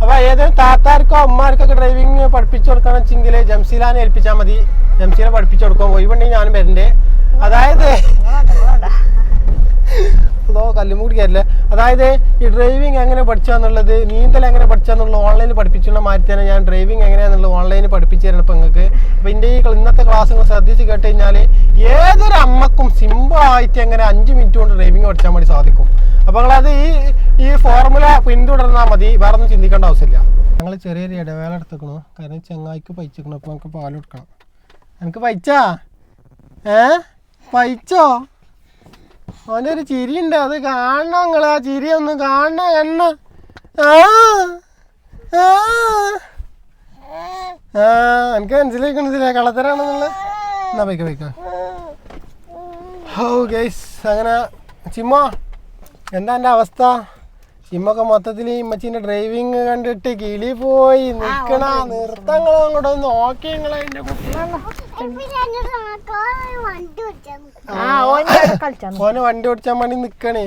അപ്പൊ ഏതെങ്കിലും താത്താർക്കോ അമ്മമാർക്കൊക്കെ ഡ്രൈവിംഗ് പഠിപ്പിച്ചു കൊടുക്കണം വെച്ചെങ്കിൽ ജംസിലാനെ ഏൽപ്പിച്ചാൽ മതി. ജംസിലെ പഠിപ്പിച്ചു കൊടുക്കും ഒഴിവുണ്ടെങ്കിൽ ഞാനും വരണ്ടേ. അതായത് അതോ കല്ലുമൂടി അല്ല അതായത് ഈ ഡ്രൈവിംഗ് എങ്ങനെ പഠിച്ചാന്നുള്ളത് നീന്തൽ എങ്ങനെ പഠിച്ചാന്നുള്ളത് ഓൺലൈനിൽ പഠിപ്പിച്ചുള്ള മാറ്റി തന്നെ ഞാൻ ഡ്രൈവിംഗ് എങ്ങനെയാണെന്നുള്ളത് ഓൺലൈനിൽ പഠിപ്പിച്ചു തരണം ഇപ്പം നിങ്ങൾക്ക് അപ്പം എന്റെ ഈ ഇന്നത്തെ ക്ലാസ് നിങ്ങൾ ശ്രദ്ധിച്ച് കേട്ട് കഴിഞ്ഞാൽ ഏതൊരു അമ്മക്കും സിമ്പിൾ ആയിട്ട് എങ്ങനെ അഞ്ച് മിനിറ്റ് കൊണ്ട് ഡ്രൈവിംഗ് പഠിച്ചാൽ മതി സാധിക്കും. അപ്പോൾ നിങ്ങളത് ഈ ഈ ഫോർമുല പിന്തുടർന്നാൽ മതി. വേറെ ഒന്നും ചിന്തിക്കേണ്ട ആവശ്യമില്ല. ഞങ്ങൾ ചെറിയൊരു ഇടവേള എടുത്തേക്കണു. കാരണം ചെങ്ങായിക്ക് പൈച്ചിക്കണം. അപ്പോൾ നമുക്ക് പാൽ കൊടുക്കണം. എനിക്ക് പൈച്ചാ? ഏ? പൈച്ചോ? അവന്റെ ഒരു ചിരി ഉണ്ട് അത് കാണണം നിങ്ങൾ ആ ചിരി ഒന്ന് കാണണം എണ്ണ. ആ. ആ. എനിക്ക് മനസ്സിലാക്കണില്ല കളത്തരാണെന്നുള്ള എന്നാ പൈക്ക പൈക്ക ഹോ ഗൈസ്. അങ്ങനെ ചിമ്മ എന്താ എന്റെ അവസ്ഥ? ചിമ്മൊക്കെ മൊത്തത്തിൽ ഈ മച്ചിന്റെ ഡ്രൈവിങ് കണ്ടിട്ട് കിളി പോയി. നിൽക്കണ നിർത്തങ്ങളോ അങ്ങോട്ടൊന്ന് നോക്കി നിങ്ങളെ എന്റെ കുട്ടി. ആ ഓന്റെ അവിടെ കളിച്ചാ ഓന് വണ്ടി ഓടിച്ചാൻ വേണ്ടി നിക്കണേ.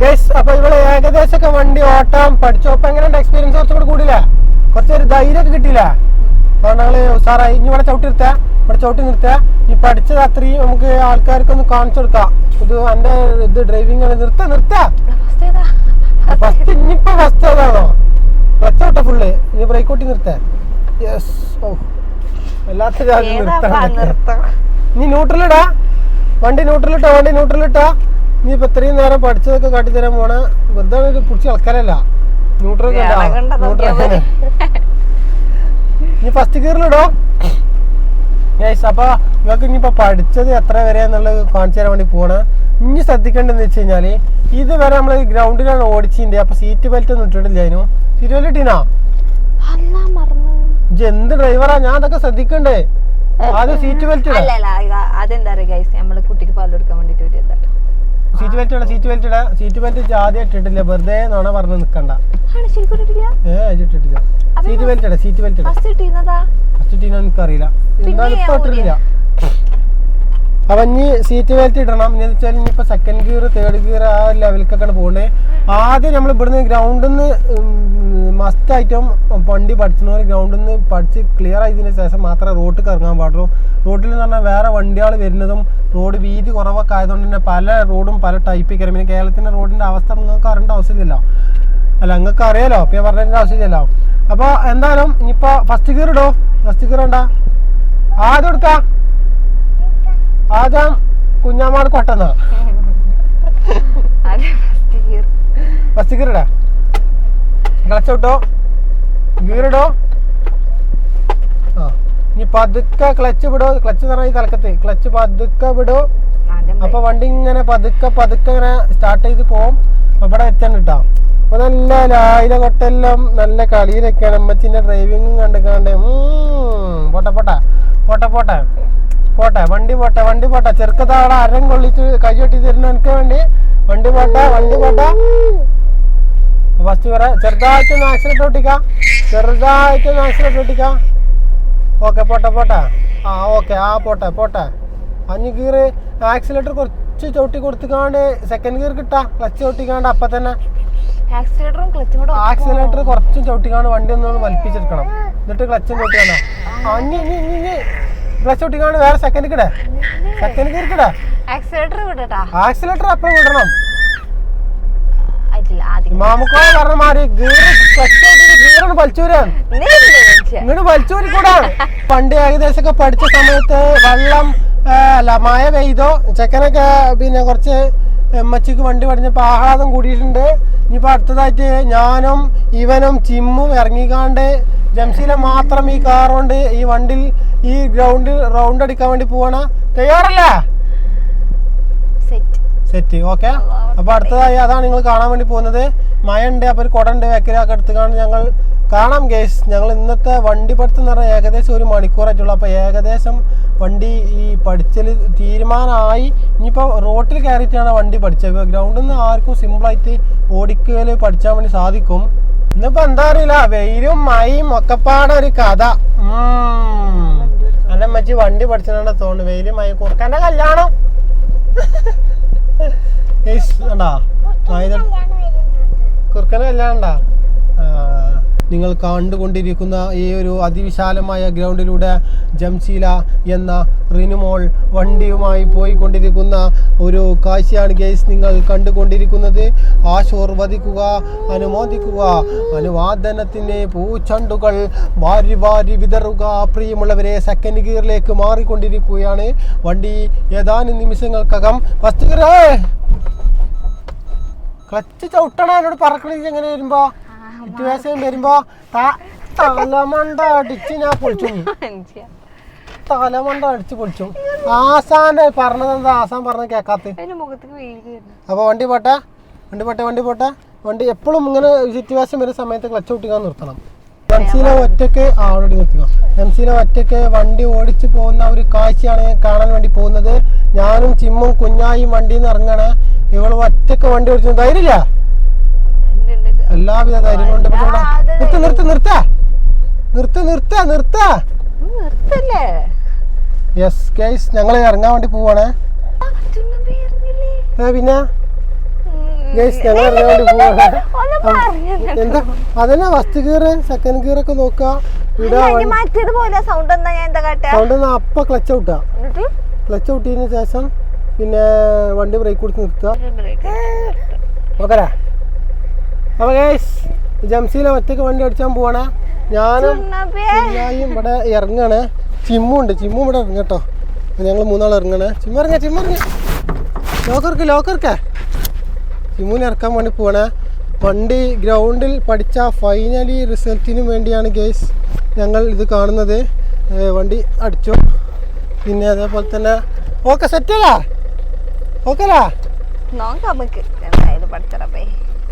ഗൈസ് അപ്പൊ ഇവിടെ ഏകദേശമൊക്കെ വണ്ടി ഓട്ടാൻ പഠിച്ചു അപ്പൊ എങ്ങനെയുണ്ട് എക്സ്പീരിയൻസ് കുറച്ചും കൂടി കൂടില്ല കുറച്ചൊരു ധൈര്യം കിട്ടില്ല അതുകൊണ്ട് ഞങ്ങൾ ഉസാറായി ഇനി ഇവിടെ ചവിട്ടി നിർത്താ. ഇവിടെ ചവിട്ടി നിർത്താ. ഈ പഠിച്ചത് അത്രയും നമുക്ക് ആൾക്കാർക്കൊന്ന് കാണിച്ചു കൊടുക്കാം. ഇത് എന്റെ ഇത് ഡ്രൈവിംഗ് നിർത്താ നിർത്താ. ഫസ്റ്റ് ഇനിയിപ്പോ ഫസ്റ്റ് അതാണോ ക്ലച്ച് ഔട്ട ഫുള്ള് ഇനി ബ്രേക്ക് ഔട്ടി നിർത്താ. യെസ് ഓ. നീ ന്യൂട്രലിടാ. വണ്ടി ന്യൂട്രലിട്ടാ വണ്ടി ന്യൂട്രലിട്ടാ. നീ ഇപ്പൊ ഇത്രയും നേരം പഠിച്ചതൊക്കെ കാട്ടിത്തരാൻ പോണ വെറുതെ പിടിച്ച ആൾക്കാരല്ല. ന്യൂട്രൽ നീ ഫസ്റ്റ് ഗിയറിലിടോ യെസ് അപ്പൊ നിങ്ങൾക്ക് ഇനിയിപ്പോ പഠിച്ചത് എത്ര വരെ എന്നുള്ളത് കാണിച്ചു തരാൻ വേണ്ടി പോണ ഇനി ശ്രദ്ധിക്കേണ്ടതെന്ന് വെച്ച് കഴിഞ്ഞാൽ ഇതുവരെ നമ്മൾ ഗ്രൗണ്ടിലാണ് ഓടിച്ചിന്റെ അപ്പൊ സീറ്റ് ബെൽറ്റ് ഒന്നും ഇട്ടിട്ടില്ല അതിനു. സീറ്റ് എന്ത് ഡ്രൈവറാ ഞാൻ അതൊക്കെ ശ്രദ്ധിക്കണ്ടേ? ആദ്യം സീറ്റ് ബെൽറ്റ് അല്ല അല്ല അതെന്താ പറയാ ഗൈസ് നമ്മൾ കുട്ടിക്ക് പാൽ കൊടുക്കാൻ വേണ്ടിട്ട് വരുന്നത് സീറ്റ് ബെൽറ്റ് ഇടാ സീറ്റ് ബെൽറ്റ് ഇടാ. സീറ്റ് ബെൽറ്റ് ആദ്യം ഇട്ടിട്ടില്ല. വെറുതെ നോണ പറഞ്ഞ് നിക്കണ്ട. ഏ ഇട്ടിട്ടില്ല. സീറ്റ് ബെൽറ്റ് ഇടാ സീറ്റ് ബെൽറ്റ് ഇടാ. ഫസ്റ്റ് ഇട്ടിരുന്നതാ ഫസ്റ്റ് ടീനോ എനിക്കറിയില്ല. എന്നാലും ഇപ്പൊ ഇട്ടിട്ടില്ല. അപ്പൊ ഇനി സീറ്റ് ബെൽറ്റ് ഇടണം. എന്ന് വെച്ചാൽ ഇനിയിപ്പോ സെക്കൻഡ് ഗിയർ തേർഡ് ഗിയർ ആ ലെവലിലേക്കൊക്കെയാണ് പോകുന്നത് ആദ്യം നമ്മൾ ഇവിടുന്ന് ഗ്രൗണ്ടിൽ നിന്ന് ആയിട്ടും വണ്ടി പഠിച്ചണ പോലെ ഗ്രൗണ്ടിൽ നിന്ന് പഠിച്ച് ക്ലിയർ ആയതിന് ശേഷം മാത്രമേ റോട്ടിൽ ഇറങ്ങാൻ പാടുള്ളൂ. റോഡിൽ എന്ന് പറഞ്ഞാൽ വേറെ വണ്ടികൾ വരുന്നതും റോഡ് വീതി കുറവൊക്കെ ആയതുകൊണ്ട് തന്നെ പല റോഡും പല ടൈപ്പ് കയറും പിന്നെ കേരളത്തിന്റെ റോഡിന്റെ അവസ്ഥ നിങ്ങൾക്ക് അറിയേണ്ട ആവശ്യമില്ല അല്ല നിങ്ങൾക്ക് അറിയാലോ. അപ്പം ഞാൻ പറഞ്ഞതിന്റെ ആവശ്യമില്ലല്ലോ. അപ്പോൾ എന്തായാലും ഇനിയിപ്പോൾ ഫസ്റ്റ് ഗിയർ ഇടോ. ഫസ്റ്റ് ഗിയർ ഉണ്ടാ ആദ്യം എടുക്കാം ആദ്യം കുഞ്ഞാമാട് കൊട്ടെന്ന. ഫസ്റ്റ് ഗിയർ ഇടാ ക്ലച്ച് ഇട്ടോ? ഗിയർ ഇടോ ആ ഇനി പതുക്കെ ക്ലച്ച് വിടോ. ക്ലച്ച് എന്ന് പറഞ്ഞാൽ തലക്കത്ത്. ക്ലച്ച് പതുക്കെ വിടോ. അപ്പൊ വണ്ടി ഇങ്ങനെ പതുക്കെ പതുക്കെ ഇങ്ങനെ സ്റ്റാർട്ട് ചെയ്ത് അപ്പൊ ഇവിടെ എത്താൻ കിട്ടാം അപ്പൊ നല്ല ലായില കൊട്ടെല്ലാം നല്ല കളിയിലൊക്കെയാണ്. അമ്മച്ചിന്റെ ഡ്രൈവിങ്ങും കണ്ടുകാണ്ട് ഉം, പോട്ടെ പോട്ടെ. പോട്ടെ പോട്ടെ. പോട്ടെ വണ്ടി പോട്ടെ വണ്ടി പോട്ടെ. ചെറുക്കത്താടെ അരം കൊള്ളിച്ച് കൈ കെട്ടി തരുന്ന എനിക്ക് വേണ്ടി. വണ്ടി പോട്ടെ വണ്ടി പോട്ടെ. ഫസ്റ്റ് പറയാം ചെറുതായിട്ട് ആക്സിഡന്റ് ഒട്ടിക്കാം. ചെറുതായിട്ട് ആക്സിഡന്റ് ഒട്ടിക്കാം. ഓക്കെ പോട്ടെ പോട്ടെ. ആ ഓക്കെ ആ പോട്ടെ പോട്ടെ. അഞ്ഞ് ഗീർ ആക്സിലേറ്റർ കുറച്ച് ചവിട്ടി കൊടുത്തുകൊണ്ട് സെക്കൻഡ് ഗിയർ കിട്ടാ. ക്ലച്ച് ചവിട്ടിക്കാണ്ട് അപ്പൊ തന്നെ. ആക്സിലേറ്റർ കുറച്ചും ചവിട്ടിക്കാണ്ട് വണ്ടി ഒന്ന് വലിപ്പിച്ചെടുക്കണം. എന്നിട്ട് ക്ലച്ചും ചവിട്ടിയാണോ അഞ്ഞ് ക്ലച്ച് ഒട്ടിക്കാണ് വേറെ സെക്കൻഡ് കിട സെക്കൻഡ് ഗിയർ കിടേ ആക്സിലേറ്റർ വിടട്ടാ ആക്സിലേറ്റർ അപ്പം വിടണം. മാമുക്കോ പറഞ്ഞ ഗീറാണ്? ഇങ്ങോട്ട് വലിച്ചൂരി. കൂടാ. പണ്ട് ഏകദേശം ഒക്കെ പഠിച്ച സമയത്ത് വെള്ളം അല്ല മഴ പെയ്തോ ചെക്കനൊക്കെ പിന്നെ കുറച്ച് എമ്മച്ചിക്ക് വണ്ടി പഠിച്ചപ്പോൾ ആഹ്ലാദം കൂടിയിട്ടുണ്ട്. ഇനിയിപ്പോൾ അടുത്തതായിട്ട് ഞാനും ഇവനും ചിമ്മും ഇറങ്ങിക്കാണ്ട് ജംഷീലെ മാത്രം ഈ കാർ കൊണ്ട് ഈ വണ്ടിയിൽ ഈ ഗ്രൗണ്ടിൽ റൗണ്ട് അടിക്കാൻ വേണ്ടി പോവാണ്. തയ്യാറല്ല? സെറ്റ് സെറ്റ് ഓക്കെ അപ്പോൾ അടുത്തതായി അതാണ് നിങ്ങൾ കാണാൻ വേണ്ടി പോകുന്നത്. മഴ ഉണ്ട് അപ്പോൾ ഒരു കുട ഉണ്ട് വെക്കലൊക്കെ എടുത്തുകൊണ്ട് ഞങ്ങൾ കാണാം കേസ് ഞങ്ങൾ ഇന്നത്തെ വണ്ടി പഠിത്തം എന്ന് പറഞ്ഞാൽ ഏകദേശം ഒരു മണിക്കൂറായിട്ടുള്ളൂ. അപ്പോൾ ഏകദേശം വണ്ടി ഈ പഠിച്ചൽ തീരുമാനമായി. ഇനിയിപ്പോൾ റോട്ടിൽ കയറിയിട്ടാണ് വണ്ടി പഠിച്ചത്. ഗ്രൗണ്ടിൽ നിന്ന് ആർക്കും സിമ്പിളായിട്ട് ഓടിക്കുകയിൽ പഠിച്ചാൻ വേണ്ടി സാധിക്കും. ഇന്നിപ്പോൾ എന്താ അറിയില്ല. വെയിലും മഴയും ഒക്കെപ്പാടെ ഒരു കഥ. അല്ല മച്ചി വണ്ടി പഠിച്ചതാണ് തോന്നുന്നു. വെയിലും മഴയും കുറുക്കന്റെ കല്യാണം. കണ്ടാ? മൈദ കുറുക്കനെ കല്യാണം ഉണ്ടാ നിങ്ങൾ കണ്ടുകൊണ്ടിരിക്കുന്ന ഈ ഒരു അതിവിശാലമായ ഗ്രൗണ്ടിലൂടെ ജംസീല എന്ന റിനുമോൾ വണ്ടിയുമായി പോയിക്കൊണ്ടിരിക്കുന്ന ഒരു കാഴ്ചയാണ് ഗെയ്സ് നിങ്ങൾ കണ്ടുകൊണ്ടിരിക്കുന്നത്. ആശീർവദിക്കുക അനുമോദിക്കുക അനുവാദനത്തിന്റെ പൂച്ചണ്ടുകൾ വാരി വാരി വിതറുക. പ്രിയമുള്ളവരെ സെക്കൻഡ് ഗിയറിലേക്ക് മാറിക്കൊണ്ടിരിക്കുകയാണ്. വണ്ടി ഏതാനും നിമിഷങ്ങൾക്കകം. വസ്തുക്കളെ! ക്ലച്ച് ചവിട്ടണ എന്നോട് പറക്കണെങ്കിൽ എങ്ങനെ വരുമ്പോ. സിറ്റുവേഷൻ വരുമ്പോ തലമണ്ട അടിച്ച് ഞാൻ പൊളിച്ചു. തലമണ്ട അടിച്ച് പൊളിച്ചു. ആസാന്റെ പറഞ്ഞത് എന്താ? ആസാൻ പറഞ്ഞ കേക്കാത്ത. അപ്പൊ വണ്ടി പോട്ടെ? വണ്ടി പോട്ടെ വണ്ടി പോട്ടെ? വണ്ടി എപ്പോഴും ഇങ്ങനെ സിറ്റുവേഷൻ വരുന്ന സമയത്ത് ക്ലച്ച് ഒട്ടിക്കാൻ നിർത്തണം. എംസിയിലെ ഒറ്റയ്ക്ക് ആ അവിടെ നിർത്തുക. എംസിയിലെ ഒറ്റയ്ക്ക് വണ്ടി ഓടിച്ച് പോകുന്ന ഒരു കാഴ്ചയാണ് ഞാൻ കാണാൻ വേണ്ടി പോകുന്നത്. ഞാനും ചിമ്മും കുഞ്ഞായും വണ്ടിയിൽ നിന്ന് ഇറങ്ങണേ. ഇവൾ ഒറ്റയ്ക്ക് വണ്ടി ഓടിച്ചു ധൈര്യമില്ല. എല്ലാവിധ ധൈര്യം നിർത്ത് നിർത്ത നിർത്ത. നിർത്ത നിർത്ത നിർത്ത. യെസ് കേസ് ഞങ്ങൾ ഇറങ്ങാൻ വേണ്ടി പോവാണേ. പിന്നെ. ഗൈസ് ഞങ്ങൾ ഇറങ്ങാൻ വേണ്ടി പോവാണ്. എന്താ? അതന്നെ ഫസ്റ്റ് ഗിയർ സെക്കൻഡ് ഗിയർ ഒക്കെ നോക്കുക സൗണ്ട് എന്നാ അപ്പ ക്ലച്ച് ഔട്ടാ ക്ലച്ച് ക്ലച്ച് ഔട്ടിയതിന് ശേഷം പിന്നെ വണ്ടി ബ്രേക്ക് കൊടുത്ത് നിർത്തുക. നോക്കരാ break. ഓക്കെ അപ്പോൾ ഗൈസ് ജംസിയിലെ ഒറ്റയ്ക്ക് വണ്ടി അടിച്ചാൻ പോവാണ്. ഞാനും ഞാനും ഇവിടെ ഇറങ്ങാണ്. ചിമ്മുണ്ട് ചിമ്മും ഇവിടെ ഇറങ്ങട്ടോ ഞങ്ങൾ മൂന്നാൾ ഇറങ്ങണേ. ചിമ്മ ഇറങ്ങ ചിമ്മ ഇറങ്ങ. ലോക്കർക്ക് ലോക്കർക്ക് ചിമ്മുവിനെ ഇറക്കാൻ വേണ്ടി പോവാണ്. വണ്ടി ഗ്രൗണ്ടിൽ പഠിച്ച ഫൈനലി റിസൾട്ടിന് വേണ്ടിയാണ് ഗെയ്സ് ഞങ്ങൾ ഇത് കാണുന്നത്. വണ്ടി അടിച്ചു. പിന്നെ അതേപോലെ തന്നെ ഓക്കെ സെറ്റല്ലാ ഓക്കെ അല്ലേ നോക്കാം നമുക്ക്. എന്തായാലും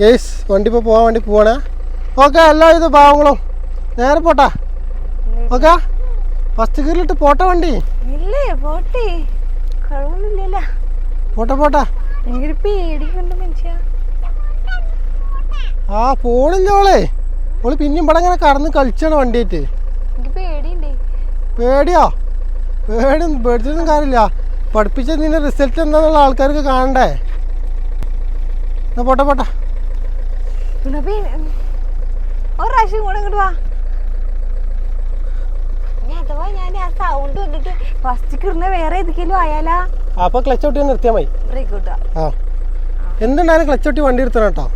ഗേസ് വണ്ടി ഇപ്പോൾ പോകാൻ വേണ്ടി പോവാണ്. ഓക്കെ എല്ലാവിധ ഭാവങ്ങളും. നേരെ പോട്ടാ. ഓക്കെ ഫസ്റ്റ് ഗിയറിലിട്ട് പോട്ടെ വണ്ടി. ഇല്ലേ പോട്ടെ. കഴിവൊന്നുമില്ലല്ലോ പോട്ടെ പോട്ടെ. എനിക്കൊരു പേടിക്കുണ്ട് മനുഷ്യ. ആ പോണില്ല ഓളെ. ഓൾ പിന്നെയും ഇവിടെ ഇങ്ങനെ കടന്ന് കളിച്ചാണ് വണ്ടിയായിട്ട്. പേടിയോ? പേടി പേടിച്ചൊന്നും കാര്യമില്ല. പഠിപ്പിച്ച നിന്റെ റിസൾട്ട് എന്താന്നുള്ള ആൾക്കാർക്ക് കാണണ്ടേ? എന്നാ പോട്ടെ പോട്ടെ. പിന്നെ ഒരു പ്രാവശ്യം കൂടെ ഇങ്ങോട്ട് വാ. അഥവാ ഞാൻ ആ സൗണ്ട് ഫസ്റ്റ് വേറെ ആയാലാ? ക്ലച്ച് ഔട്ടി നിർത്തിയാൽ മതി. ബ്രേക്ക് കിട്ടുക ആ. എന്തുണ്ടായാലും ക്ലച്ച് ഔട്ടി വണ്ടി എടുത്തണം കേട്ടോ.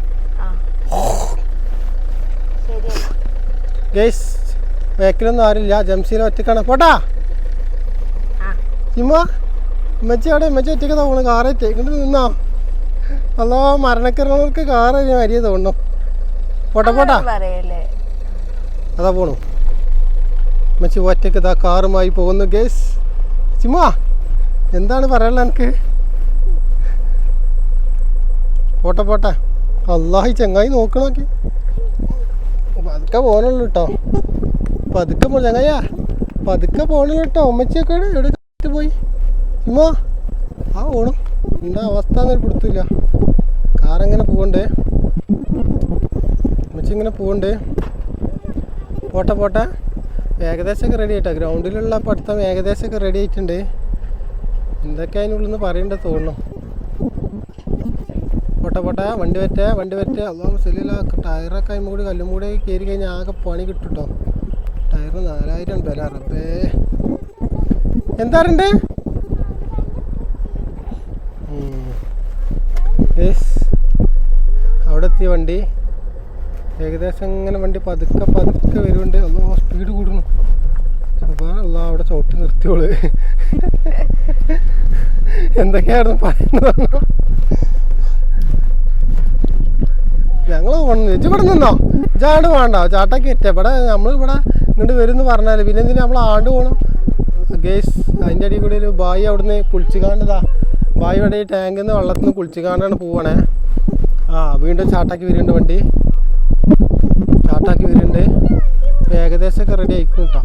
ഗേസ് ബേക്കിലൊന്നും ആരില്ല ജംസീനെ ഒറ്റക്കാണ്. പോട്ടാ. സിമ ഉമ്മച്ചി അവിടെ ഉമ്മച്ചി ഒറ്റയ്ക്ക് തോന്നുന്നു. കാറേറ്റ്. ഇങ്ങോട്ട് നിന്നോ. അല്ലോ മരണക്കിരണവർക്ക് കാറ് വരിയ തോന്നുന്നു. പോട്ടെ പോട്ടാ. പറയല്ലേ അതാ പോണു. മച്ചി ഒറ്റയ്ക്ക് ഇതാ കാറുമായി പോകുന്നു ഗേസ് ചുമ്മാ എന്താണ് പറയാനുള്ള എനിക്ക് പോട്ടെ പോട്ടെ. അള്ളാഹി ചങ്ങായി നോക്കണോക്കി പതുക്കെ പോകണുള്ളൂ കേട്ടോ പതുക്കെ പോ ചങ്ങയ്യാ പതുക്കെ പോകണുള്ളൂ കേട്ടോ ഉമ്മച്ചിയൊക്കെ എവിടെ എവിടെ കാറ്റ് പോയി. ചുമ്മാ ആ പോണു. എന്താ അവസ്ഥ എന്നൊരു പിടുത്തില്ല കാറെങ്ങനെ പോകണ്ടേ ഉമ്മച്ചി ഇങ്ങനെ പോകണ്ടേ പോട്ടെ പോട്ടെ. ഏകദേശമൊക്കെ റെഡി ആയിട്ടോ. ഗ്രൗണ്ടിലുള്ള പഠിത്തം ഏകദേശമൊക്കെ റെഡി ആയിട്ടുണ്ട്. എന്തൊക്കെ അതിനുള്ളിൽ നിന്ന് പറയണ്ട തോന്നുന്നു. പോട്ടെ പോട്ടെ. വണ്ടി പറ്റ വണ്ടി പറ്റ അള്ളാഹ് സെല്ലില്ല ടയറൊക്കെ അതിന് കൂടി കല്ലും കൂടി കയറി കഴിഞ്ഞാൽ ആകെ പണി കിട്ടുട്ടോ കേട്ടോ ടയറിന് നാലായിരം വില റബ്ബേ. എന്താറുണ്ട് അവിടെ എത്തിയ വണ്ടി? ഏകദേശം ഇങ്ങനെ വണ്ടി പതുക്കെ പതുക്കെ വരുന്നുണ്ട്. അല്ലോ സ്പീഡ് കൂടുന്നു. അല്ല അവിടെ ചവിട്ടി നിർത്തിയോൾ. എന്തൊക്കെയായിരുന്നു പറയുന്നത് ഞങ്ങൾ ഇജ്ജ് ഇവിടെ നിന്നോ? ചാട് വേണ്ട. ചാട്ടൊക്കെ എറ്റ ഇവിടെ നമ്മൾ ഇവിടെ ഇങ്ങോട്ട് വരുമെന്ന് പറഞ്ഞാൽ പിന്നെ എന്തിനാ നമ്മൾ ആണ്ട് പോകണം ഗേസ് അതിന്റെ അടിയിൽ കൂടി ഒരു ബായി അവിടുന്ന് കുളിച്ച് കാണണ്ടതാ ബായി ഇവിടെ ഈ ടാങ്കിൽ നിന്ന് വെള്ളത്തിൽ നിന്ന് കുളിച്ച് കാണാണ് പോവണേ. ആ വീണ്ടും ചാട്ടാക്കി വരുന്നുണ്ട് വണ്ടി. ചാട്ടാക്കി വരുന്നുണ്ട്. ഇപ്പൊ ഏകദേശമൊക്കെ റെഡി ആയിക്കും കേട്ടോ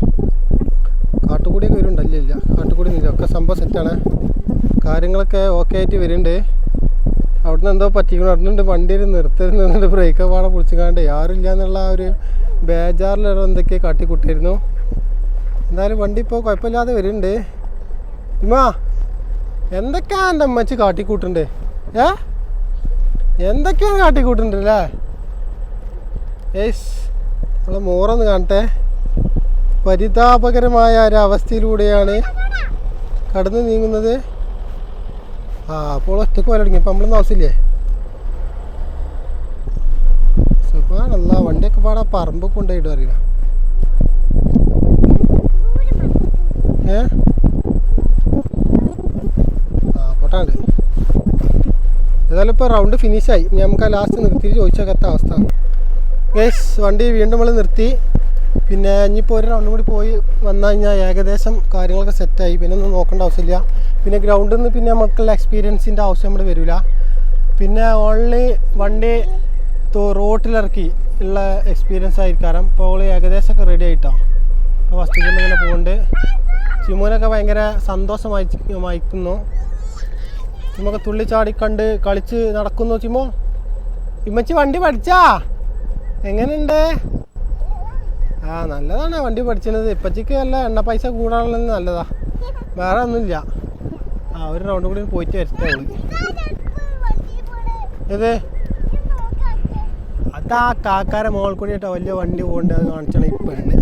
കാട്ടുകൂടിയൊക്കെ വരുന്നുണ്ട്. അല്ല ഇല്ല. കാട്ടുകൂടി ഇല്ല ഒക്കെ സംഭവം സെറ്റാണ് കാര്യങ്ങളൊക്കെ ഓക്കെ ആയിട്ട് വരുന്നുണ്ട്. അവിടുന്ന് എന്തോ പറ്റിക്കണം. അവിടുന്ന് വണ്ടി നിർത്തരുന്നുണ്ട് ബ്രേക്ക് പാടെ പൊളിച്ചിക്കാണ്ട് ആരുമില്ല എന്നുള്ള ആ ഒരു ബേജാറിലുള്ള എന്തൊക്കെയോ കാട്ടിക്കൂട്ടായിരുന്നു. എന്തായാലും വണ്ടി ഇപ്പോൾ കുഴപ്പമില്ലാതെ വരുന്നുണ്ട്. ഇമ്മാ എന്തൊക്കെയാണ് എന്റെ അമ്മച്ചി കാട്ടിക്കൂട്ടുണ്ട് ഏ? എന്തൊക്കെയാണ് കാട്ടിക്കൂട്ടുണ്ട് അല്ലേ ഏസ് നമ്മളെ മോറൊന്ന് കാണട്ടെ. പരിതാപകരമായ ഒരു അവസ്ഥയിലൂടെയാണ് കടന്നു നീങ്ങുന്നത്. ആ അപ്പോൾ ഒറ്റയ്ക്ക് പോലെ തുടങ്ങി. അപ്പം നമ്മളൊന്നും ആവശ്യമില്ലേ? സുഖാണല്ല വണ്ടിയൊക്കെ പാടെ പറമ്പ് കൊണ്ടുപോയിട്ട് അറിയില്ല ഏ? ആ പോട്ടാണ്ട്. ഏതായാലും ഇപ്പോൾ റൗണ്ട് ഫിനിഷായി നമുക്ക് ലാസ്റ്റ് നിർത്തി ചോദിച്ചേക്കാത്ത അവസ്ഥ. ഗേസ് വണ്ടി വീണ്ടും നമ്മൾ നിർത്തി. പിന്നെ ഇനിയിപ്പോൾ ഒരു റൗണ്ടും കൂടി പോയി വന്നു കഴിഞ്ഞാൽ ഏകദേശം കാര്യങ്ങളൊക്കെ സെറ്റായി പിന്നെ ഒന്നും നോക്കേണ്ട ആവശ്യമില്ല. പിന്നെ ഗ്രൗണ്ടിൽ നിന്ന് പിന്നെ നമുക്കുള്ള എക്സ്പീരിയൻസിന്റെ ആവശ്യം നമ്മൾ വരില്ല പിന്നെ ഓൺലി വണ്ടി റോട്ടിലിറക്കി ഉള്ള എക്സ്പീരിയൻസ് ആയിരിക്കാം. ഇപ്പോൾ ഏകദേശമൊക്കെ റെഡി ആയിട്ടാണ് അപ്പോൾ ഫസ്റ്റ് ഇങ്ങനെ പോകുന്നുണ്ട് ചിമോനൊക്കെ ഭയങ്കര സന്തോഷമായി വായിക്കുന്നു നമുക്ക് തുള്ളിച്ചാടി കണ്ട് കളിച്ച് നടക്കുന്നു ചിമോ ഇമ്മച്ചി വണ്ടി പഠിച്ചാ? എങ്ങനെയുണ്ട്? ആ നല്ലതാണ് വണ്ടി പഠിച്ചത്. ഇപ്പച്ചിക്ക് നല്ല എണ്ണ പൈസ കൂടാനുള്ളത് നല്ലതാ. വേറെ ഒന്നുമില്ല. ആ ഒരു റൗണ്ട് കൂടി പോയിട്ട് വരട്ടെ ഇത് അതാ കാക്കാരെ മോൾ കൂടി കേട്ടോ വലിയ വണ്ടി പോകണ്ട അത് കാണിച്ചാണ് പെണ്ണ്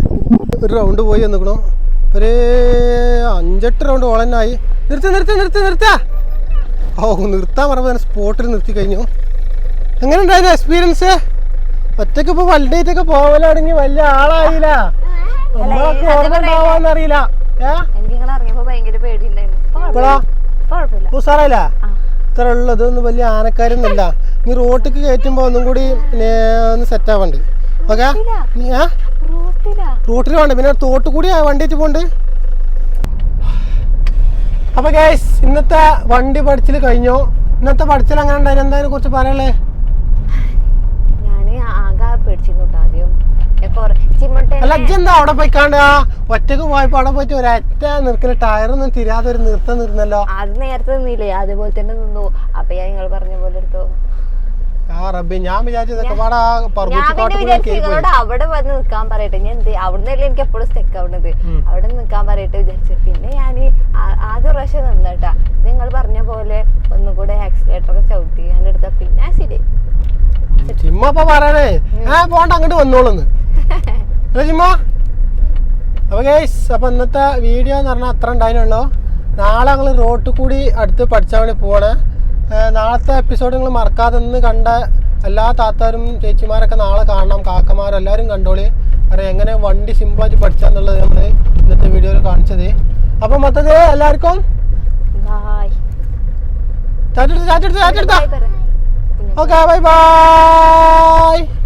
ഒരു റൗണ്ട് പോയി വന്നിക്കണു. ഒരു അഞ്ചെട്ട് റൗണ്ട് ഓളന്നായി നിർത്ത നിർത്ത നിർത്ത നിർത്ത. ഓ നിർത്താൻ പറഞ്ഞ സ്പോട്ടിൽ നിർത്തി കഴിഞ്ഞു. എങ്ങനെ ഉണ്ടായിരുന്നു എക്സ്പീരിയൻസ് ഒറ്റയ്ക്ക് ഇപ്പൊ വണ്ടിയിട്ടൊക്കെ പോവലടങ്ങി വലിയ ആളായില്ല. നമ്മളൊക്കെ ഇത്ര ഉള്ളത് ഒന്നും വലിയ ആനക്കാരൊന്നുമില്ല. നീ റോട്ടിക്ക് കയറ്റുമ്പോ ഒന്നും കൂടി ഒന്ന് സെറ്റ് ആവണ്ട്? ഓക്കെ? റോട്ടിൽ വേണ്ട? പിന്നെ തോട്ട് കൂടി വണ്ടിയിട്ട് പോണ്ട്. അപ്പൊ ഗൈസ് ഇന്നത്തെ വണ്ടി പഠിച്ചിൽ കഴിഞ്ഞു. ഇന്നത്തെ പഠിച്ചിൽ അങ്ങനെ ഉണ്ടായിരുന്നു. എന്തായാലും കുറച്ച് പറയല്ലേ ഞാൻ ആകെ പേടിച്ചിരുന്നു കേട്ടോ ആദ്യം ഞാൻ കൊറേ ചിമ്മട്ടെ അല്ല അവിടെ പോയി ആ ഒറ്റയ്ക്ക് പോയപ്പോ അവിടെ പോയിട്ട് ഒരൊറ്റ നിർക്കൽ ടയറൊന്നും തിരാതെ ഒരു നിർത്തം നിന്നല്ലോ അത് നേരത്തെ നിന്നില്ലേ? അതുപോലെ തന്നെ നിന്നു. അപ്പൊ ഞാൻ നിങ്ങൾ പറഞ്ഞ പോലെ എടുത്തു. ഞാൻ വിചാരിച്ചു അവിടെ വന്ന് നിക്കാൻ പറയട്ടെ. ഞാൻ എന്ത് അവിടുന്നല്ലേ എനിക്ക് എപ്പോഴും സ്റ്റെക്ക് ആവുന്നത്. അവിടെ നിക്കാൻ പറയട്ടെ വിചാരിച്ചു. പിന്നെ ഞാൻ ആദ്യ പ്രാവശ്യം നിന്നേട്ടാ നിങ്ങൾ പറഞ്ഞ പോലെ ഒന്നുകൂടെ ആക്സിലേറ്റർ ഒക്കെ ചവിട്ടി ഞാൻ എടുത്ത. പിന്നെ ശരി. ചിമ്മ ഏ പോണ്ട അങ്ങോട്ട് വന്നോളൂന്ന്. ചിമ്മ അപ്പൊ ഗൈസ് അപ്പൊ ഇന്നത്തെ വീഡിയോ എന്ന് പറഞ്ഞാൽ അത്ര ഉണ്ടായിരുന്നുള്ളൂ. നാളെ ഞങ്ങൾ റോട്ടിൽ കൂടി അടുത്ത് പഠിച്ചാൽ വേണ്ടി പോവാണ്. നാളത്തെ എപ്പിസോഡ് നിങ്ങൾ മറക്കാതെ നിന്ന് കണ്ട എല്ലാ താത്താരും ചേച്ചിമാരൊക്കെ നാളെ കാണണം കാക്കമാരും എല്ലാവരും കണ്ടോളി. അറിയാം എങ്ങനെ വണ്ടി സിമ്പിളായിട്ട് പഠിച്ചാന്നുള്ളത് നമ്മൾ ഇന്നത്തെ വീഡിയോയിൽ കാണിച്ചത്. അപ്പോൾ മൊത്തത്തിൽ എല്ലാവർക്കും? ചാറ്റെടുത്ത് ചാറ്റെടുത്ത് ചാറ്റെടുത്ത. ബൈ പറ. Okay bye bye